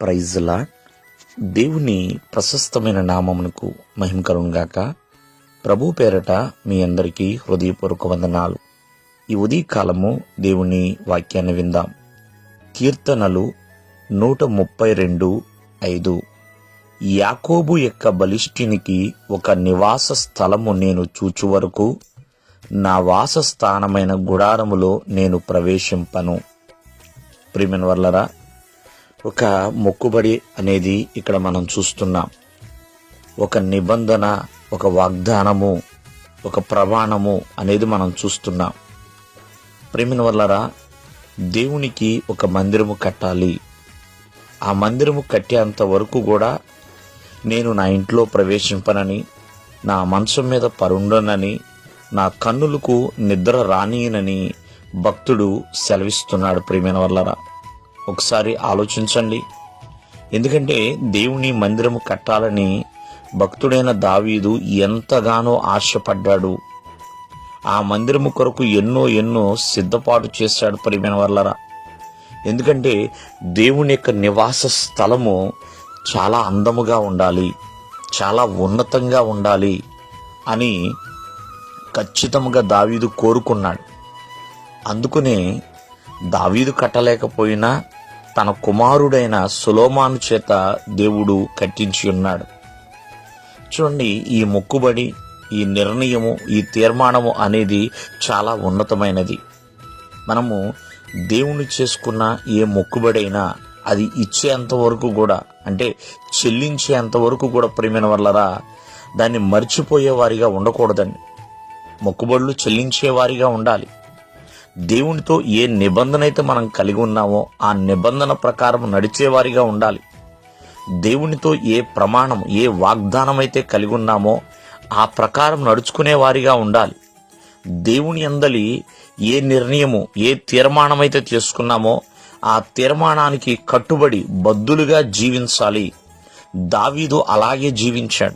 ప్రైజ్లా దేవుని ప్రశస్తమైన నామమునకు మహిమ కలుగుగాక ప్రభు పేరట మీ అందరికీ హృదయపూర్వక వందనాలు. ఈ ఉదయకాలము దేవుని వాక్యాన్ని విందాం. కీర్తనలు నూట ముప్పై రెండు ఐదు. యాకోబు యొక్క బలిష్ఠునికి ఒక నివాస స్థలము నేను చూచు వరకు నా వాసస్థానమైన గుడారములో నేను ప్రవేశింపను. ప్రిమిన్ వర్లరా ఒక మొక్కుబడి అనేది ఇక్కడ మనం చూస్తున్నాం. ఒక నిబంధన ఒక వాగ్దానము ఒక ప్రమాణము అనేది మనం చూస్తున్నాం. ప్రేమిన వల్లరా దేవునికి ఒక మందిరము కట్టాలి. ఆ మందిరము కట్టేంత వరకు కూడా నేను నా ఇంట్లో ప్రవేశింపనని నా మంచం మీద పరుండనని నా కన్నులకు నిద్ర రానియనని భక్తుడు సెలవిస్తున్నాడు ప్రేమిన వల్లరా. ఒకసారి ఆలోచించండి. ఎందుకంటే దేవుని మందిరము కట్టాలని భక్తుడైన దావీదు ఎంతగానో ఆశపడ్డాడు. ఆ మందిరము కొరకు ఎన్నో ఎన్నో సిద్ధపాటు చేశాడు పరిమైన వల్లరా ఎందుకంటే దేవుని యొక్క నివాస స్థలము చాలా అందముగా ఉండాలి చాలా ఉన్నతంగా ఉండాలి అని ఖచ్చితంగా దావీదు కోరుకున్నాడు. అందుకనే దావీదు కట్టలేకపోయినా తన కుమారుడైన సులోమాను చేత దేవుడు కట్టించి ఉన్నాడు. చూడండి ఈ మొక్కుబడి ఈ నిర్ణయము ఈ తీర్మానము అనేది చాలా ఉన్నతమైనది. మనము దేవుని చేసుకున్న ఏ మొక్కుబడైనా అది ఇచ్చేంత వరకు కూడా అంటే చెల్లించేంత వరకు కూడా ప్రేమిన వల్లరా దాన్ని మర్చిపోయే వారిగా ఉండకూడదండి. మొక్కుబడులు చెల్లించే వారిగా ఉండాలి. దేవునితో ఏ నిబంధన అయితే మనం కలిగి ఉన్నామో ఆ నిబంధన ప్రకారం నడిచేవారిగా ఉండాలి. దేవునితో ఏ ప్రమాణం ఏ వాగ్దానం అయితే కలిగి ఉన్నామో ఆ ప్రకారం నడుచుకునే వారిగా ఉండాలి. దేవుని అందలి ఏ నిర్ణయము ఏ తీర్మానం అయితే చేసుకున్నామో ఆ తీర్మానానికి కట్టుబడి బద్దులుగా జీవించాలి. దావీదు అలాగే జీవించాడు.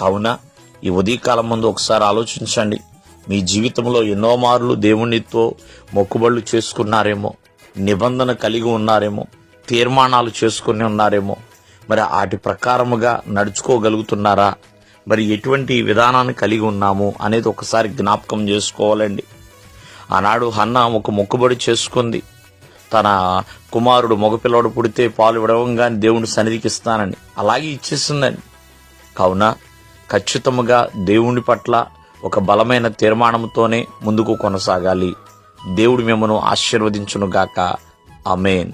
కావున ఈ ఉదయకాలం ముందు ఒకసారి ఆలోచించండి. మీ జీవితంలో ఎన్నో మార్లు దేవునితో మొక్కుబళ్ళు చేసుకున్నారేమో నిబంధన కలిగి ఉన్నారేమో తీర్మానాలు చేసుకుని ఉన్నారేమో మరి వాటి ప్రకారముగా నడుచుకోగలుగుతున్నారా? మరి ఎటువంటి విధానాన్ని కలిగి ఉన్నాము అనేది ఒకసారి జ్ఞాపకం చేసుకోవాలండి. ఆనాడు హన్న ఒక మొక్కుబడి చేసుకుంది. తన కుమారుడు మగపిల్లవాడు పుడితే పాలు విడవంగానే దేవుని సన్నిధికి ఇస్తానని అలాగే ఇచ్చేసిందండి. కావున ఖచ్చితముగా దేవుని పట్ల ఒక బలమైన తీర్మానంతోనే ముందుకు కొనసాగాలి. దేవుడు మిమ్మను ఆశీర్వదించునుగాక. అమేన్